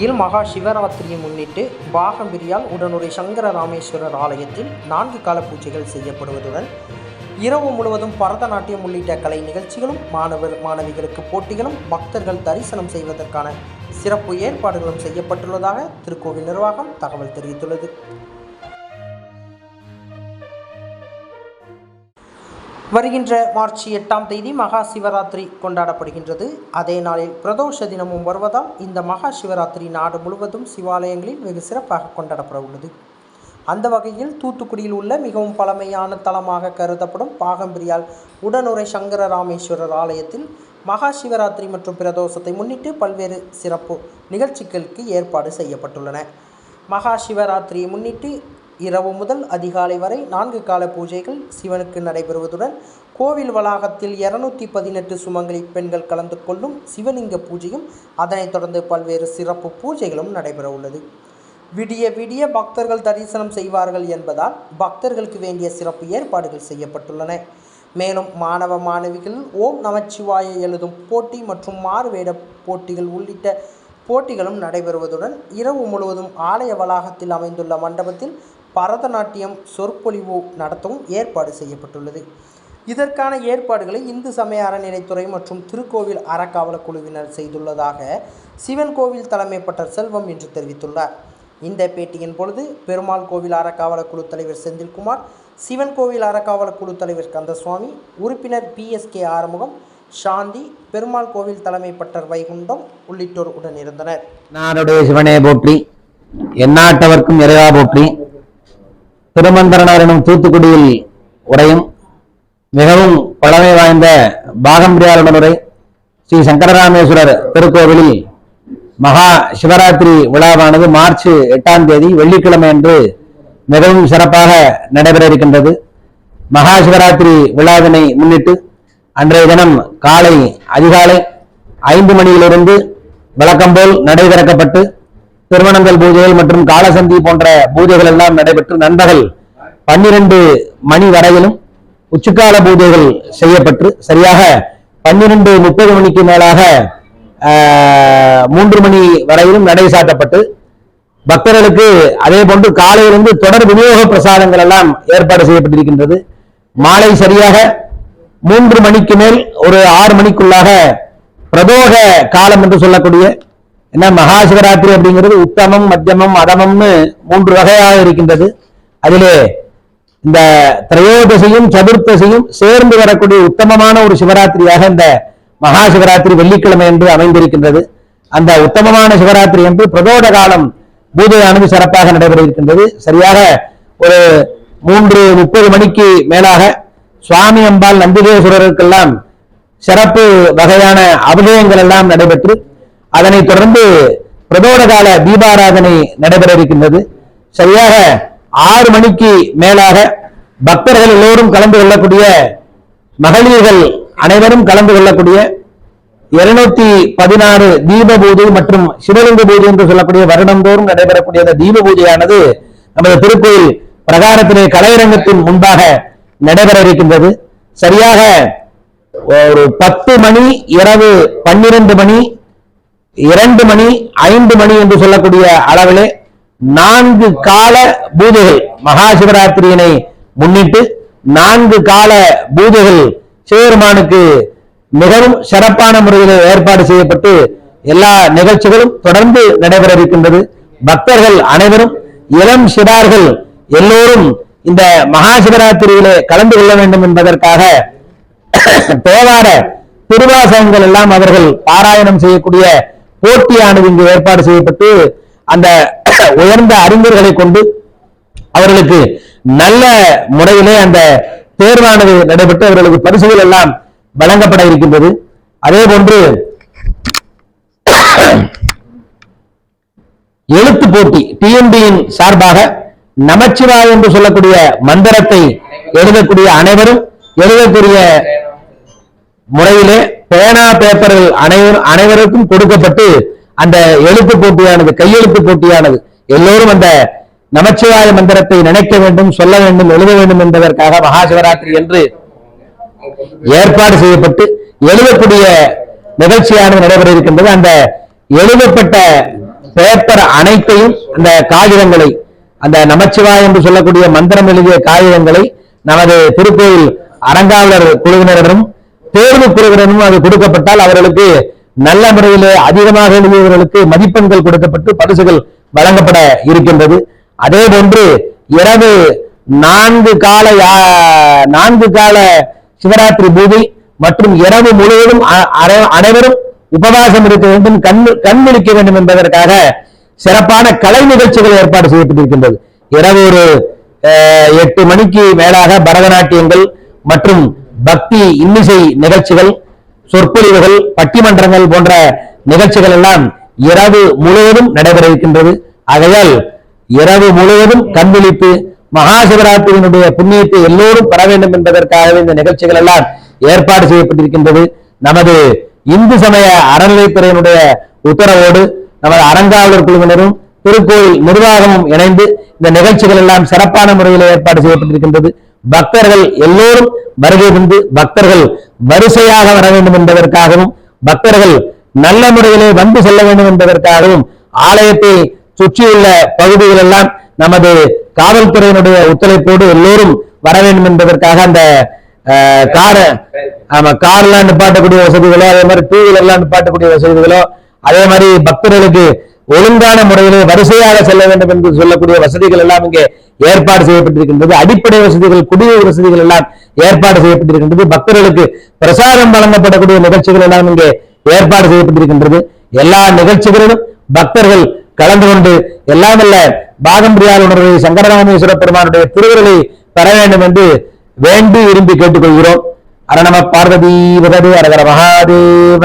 தூத்துக்குடியில் மகா சிவராத்திரியை முன்னிட்டு பாகம்பிரியால் உடனுரை சங்கர ராமேஸ்வரர் ஆலயத்தில் நான்கு கால பூஜைகள் செய்யப்படுவதுடன் இரவு முழுவதும் பரதநாட்டியம் உள்ளிட்ட கலை நிகழ்ச்சிகளும் மாணவர் மாணவிகளுக்கு போட்டிகளும் பக்தர்கள் தரிசனம் செய்வதற்கான சிறப்பு ஏற்பாடுகளும் செய்யப்பட்டுள்ளதாக திருக்கோவில் நிர்வாகம் தகவல் தெரிவித்துள்ளது. வருகின்ற மார்ச் எட்டாம் தேதி மகா சிவராத்திரி கொண்டாடப்படுகின்றது. அதே நாளில் பிரதோஷ தினமும் வருவதால் இந்த மகா சிவராத்திரி நாடு முழுவதும் சிவாலயங்களில் வெகு சிறப்பாக கொண்டாடப்பட உள்ளது. அந்த வகையில் தூத்துக்குடியில் உள்ள மிகவும் பழமையான தலமாக கருதப்படும் பாகம்பிரியால் உடனுரை சங்கர ராமேஸ்வரர் ஆலயத்தில் மகா சிவராத்திரி மற்றும் பிரதோஷத்தை முன்னிட்டு பல்வேறு சிறப்பு நிகழ்ச்சிகளுக்கு ஏற்பாடு செய்யப்பட்டுள்ளன. மகா சிவராத்திரியை முன்னிட்டு இரவு முதல் அதிகாலை வரை நான்கு கால பூஜைகள் சிவனுக்கு நடைபெறுவதுடன் கோவில் வளாகத்தில் இருநூத்தி பதினெட்டு சுமங்கலி பெண்கள் கலந்து கொள்ளும் சிவலிங்க பூஜையும் அதனைத் தொடர்ந்து பல்வேறு சிறப்பு பூஜைகளும் நடைபெற உள்ளது. விடிய விடிய பக்தர்கள் தரிசனம் செய்வார்கள் என்பதால் பக்தர்களுக்கு வேண்டிய சிறப்பு ஏற்பாடுகள் செய்யப்பட்டுள்ளன. மேலும் மாணவ மாணவிகள் ஓம் நமச்சிவாய எழுதும் போட்டி மற்றும் மாறுவேட போட்டிகள் உள்ளிட்ட போட்டிகளும் நடைபெறுவதுடன் இரவு முழுவதும் ஆலய வளாகத்தில் அமைந்துள்ள மண்டபத்தில் பரதநாட்டியம் சொற்பொழிவு நடத்தவும் ஏற்பாடு செய்யப்பட்டுள்ளது. இதற்கான ஏற்பாடுகளை இந்து சமய அறநிலைத்துறை மற்றும் திருக்கோவில் அறக்காவல குழுவினர் செய்துள்ளதாக சிவன் கோவில் தலைமை பட்டர் செல்வம் என்று தெரிவித்துள்ளார். இந்த பேட்டியின் பொழுது பெருமாள் கோவில் அறக்காவல குழு தலைவர் செந்தில்குமார் சிவன் கோவில் அறக்காவல குழு தலைவர் கந்தசுவாமி உறுப்பினர் பிஎஸ்கே ஆறுமுகம் சாந்தி பெருமாள் கோவில் தலைமை பட்டர் வைகுண்டம் உள்ளிட்டோர் உடனிருந்தனர். நானுடைய சிவனே போற்றி எந்நாட்டவர்க்கும் இறைவா போற்றி திருமந்திரனார் எனும் தூத்துக்குடியில் உரையும் மிகவும் பழமை வாய்ந்த பாகம்பிரியாளுடனுரை ஸ்ரீ சங்கரராமேஸ்வரர் திருக்கோவிலில் மகா சிவராத்திரி விழாவானது மார்ச் எட்டாம் தேதி வெள்ளிக்கிழமை அன்று மிகவும் சிறப்பாக நடைபெற இருக்கின்றது. மகா சிவராத்திரி விழாவினை முன்னிட்டு அன்றைய தினம் காலை அதிகாலை ஐந்து மணியிலிருந்து வழக்கம் போல் நடை திறக்கப்பட்டு திருமணங்கள் பூஜைகள் மற்றும் காலசந்தி போன்ற பூஜைகள் எல்லாம் நடைபெற்று நண்பகல் பன்னிரண்டு மணி வரையிலும் உச்சிக்கால பூஜைகள் செய்யப்பட்டு சரியாக பன்னிரண்டு முப்பது மணிக்கு மேலாக மூன்று மணி வரையிலும் நடை சாட்டப்பட்டு பக்தர்களுக்கு அதே போன்று காலையிலிருந்து தொடர் விநியோக பிரசாதங்கள் எல்லாம் ஏற்பாடு செய்யப்பட்டிருக்கின்றது. மாலை சரியாக மூன்று மணிக்கு மேல் ஒரு ஆறு மணிக்குள்ளாக பிரதோக காலம் என்று சொல்லக்கூடிய என்ன மகா சிவராத்திரி அப்படிங்கிறது உத்தமம் மத்தியமம் அதமம்னு மூன்று வகையாக இருக்கின்றது. அதிலே இந்த திரையோதசையும் சதுர்த்தசையும் சேர்ந்து வரக்கூடிய உத்தமமான ஒரு சிவராத்திரியாக இந்த மகா சிவராத்திரி வெள்ளிக்கிழமை என்று அமைந்திருக்கின்றது. அந்த உத்தமமான சிவராத்திரி என்று பிரதோட காலம் பூஜையானது சிறப்பாக நடைபெற இருக்கின்றது சரியாக ஒரு மூன்று முப்பது மணிக்கு மேலாக சுவாமி அம்பாள் நந்திகேஸ்வரருக்கெல்லாம் சிறப்பு வகையான அபிஷேகங்கள் எல்லாம் நடைபெற்று அதனைத் தொடர்ந்து பிரதோட கால தீபாராதனை நடைபெற இருக்கின்றது சரியாக ஆறு மணிக்கு மேலாக பக்தர்கள் எல்லோரும் கலந்து கொள்ளக்கூடிய மகளிர்கள் அனைவரும் கலந்து கொள்ளக்கூடிய இருநூத்தி பதினாறு தீப பூஜை மற்றும் சிவலிங்க பூஜை என்று சொல்லக்கூடிய வருடந்தோறும் நடைபெறக்கூடிய அந்த தீப பூஜையானது நமது திருக்கோயில் பிரகாரத்திலே கலையரங்கத்தின் முன்பாக நடைபெற இருக்கின்றது சரியாக ஒரு பத்து மணி இரவு பன்னிரண்டு மணி இரண்டு மணி ஐந்து மணி என்று சொல்லக்கூடிய அளவிலே நான்கு கால பூஜைகள் மகா சிவராத்திரியினை முன்னிட்டு நான்கு கால பூஜைகள் சிவபெருமானுக்கு மிகவும் சிறப்பான முறையில் ஏற்பாடு செய்யப்பட்டு எல்லா நிகழ்ச்சிகளும் தொடர்ந்து நடைபெற இருக்கின்றது பக்தர்கள் அனைவரும் இளம் சிறார்கள் எல்லோரும் இந்த மகா சிவராத்திரியிலே கலந்து கொள்ள வேண்டும் என்பதற்காக தேவார திருவாசகங்கள் எல்லாம் அவர்கள் பாராயணம் செய்யக்கூடிய போட்டியானது இங்கு ஏற்பாடு செய்யப்பட்டு அந்த உயர்ந்த அறிஞர்களை கொண்டு அவர்களுக்கு நல்ல முறையிலே அந்த தேர்வானது நடைபெற்று அவர்களுக்கு பரிசுகள் எல்லாம் வழங்கப்பட இருக்கின்றது. அதே போன்று எழுத்து போட்டி டிஎன்பியின் சார்பாக நமச்சிவாய் என்று சொல்லக்கூடிய மந்திரத்தை எழுதக்கூடிய அனைவரும் எழுதக்கூடிய முறையிலே பேனா பேப்பர்கள் அனைவரும் அனைவருக்கும் கொடுக்கப்பட்டு அந்த எழுத்து போட்டியானது கையெழுத்து போட்டியானது எல்லோரும் அந்த நமச்சிவாய மந்திரத்தை நினைக்க வேண்டும் சொல்ல வேண்டும் எழுத வேண்டும் என்பதற்காக மகா சிவராத்திரி என்று ஏற்பாடு செய்யப்பட்டு எழுதக்கூடிய நிகழ்ச்சியானது நடைபெற இருக்கின்றது. அந்த எழுதப்பட்ட பேப்பர் அனைத்தையும் அந்த காகிதங்களை அந்த நமச்சிவாய் என்று சொல்லக்கூடிய மந்திரம் எழுதிய காகிதங்களை நமது திருக்கோயில் அறங்காவலர் குழுவினரிடம் தேர்வு குழுவினரும் அது கொடுக்கப்பட்டால் அவர்களுக்கு நல்ல முறையிலே அதிகமாக எழுதியவர்களுக்கு மதிப்பெண்கள் கொடுக்கப்பட்டு பரிசுகள் வழங்கப்பட இருக்கின்றது. அதே போன்று இரவு நான்கு கால யா- நான்கு கால சிவராத்திரி பூஜை மற்றும் இரவு முழுவதும் அ- அனைவரும் உபவாசம் இருக்க வேண்டும் கண் கண் விழிக்க வேண்டும் என்பதற்காக சிறப்பான கலை நிகழ்ச்சிகள் ஏற்பாடு செய்யப்பட்டிருக்கின்றது. இரவு ஒரு எட்டு மணிக்கு மேலாக பரதநாட்டியங்கள் மற்றும் பக்தி இன்னிசை நிகழ்ச்சிகள் சொற்பொழிவுகள் பட்டிமன்றங்கள் போன்ற நிகழ்ச்சிகள் எல்லாம் இரவு முழுவதும் நடைபெற இருக்கின்றது. ஆகையால் இரவு முழுவதும் கண்விழிப்பு மகா சிவராத்திரியினுடைய புண்ணியத்தை எல்லோரும் பெற வேண்டும் என்பதற்காகவே இந்த நிகழ்ச்சிகள் எல்லாம் ஏற்பாடு செய்யப்பட்டிருக்கின்றது. நமது இந்து சமய அறநிலைத்துறையினுடைய உத்தரவோடு நமது அறங்காவலர் குழுவினரும் திருக்கோயில் நிர்வாகமும் இணைந்து இந்த நிகழ்ச்சிகள் எல்லாம் சிறப்பான முறையில் ஏற்பாடு செய்யப்பட்டிருக்கின்றது. பக்தர்கள் எல்லோரும் வருகை தந்து பக்தர்கள் வரிசையாக வர வேண்டும் என்பதற்காகவும் பக்தர்கள் நல்ல முறையிலே வந்து செல்ல வேண்டும் என்பதற்காகவும் ஆலயத்தை சுற்றியுள்ள பகுதிகள் எல்லாம் நமது காவல்துறையினுடைய ஒத்துழைப்போடு எல்லோரும் வர வேண்டும் என்பதற்காக அந்த அஹ், கார் ஆமா கார்லாம் நிப்பாட்டக்கூடிய வசதிகளோ அதே மாதிரி டூ வீலர்லாம் நிப்பாட்டக்கூடிய வசதிகளோ அதே மாதிரி பக்தர்களுக்கு ஒழுங்கான முறையிலே வரிசையாக செல்ல வேண்டும் என்று சொல்லக்கூடிய வசதிகள் எல்லாம் இங்கே ஏற்பாடு செய்யப்பட்டிருக்கின்றது. அடிப்படை வசதிகள் குடிநீர் வசதிகள் எல்லாம் ஏற்பாடு செய்யப்பட்டிருக்கின்றது. பக்தர்களுக்கு பிரசாதம் வழங்கப்படக்கூடிய நிகழ்ச்சிகள் எல்லாம் இங்கே ஏற்பாடு செய்யப்பட்டிருக்கின்றது. எல்லா நிகழ்ச்சிகளிலும் பக்தர்கள் கலந்து கொண்டு எல்லாம் வல்ல பாகம்பிரியால் உணர்வை சங்கரராமேஸ்வர பெருமானுடைய திருவுருளை பெற வேண்டும் என்று வேண்டி விரும்பி கேட்டுக்கொள்கிறோம். அரணம பார்வதி விதது அரகர மகாதேவ.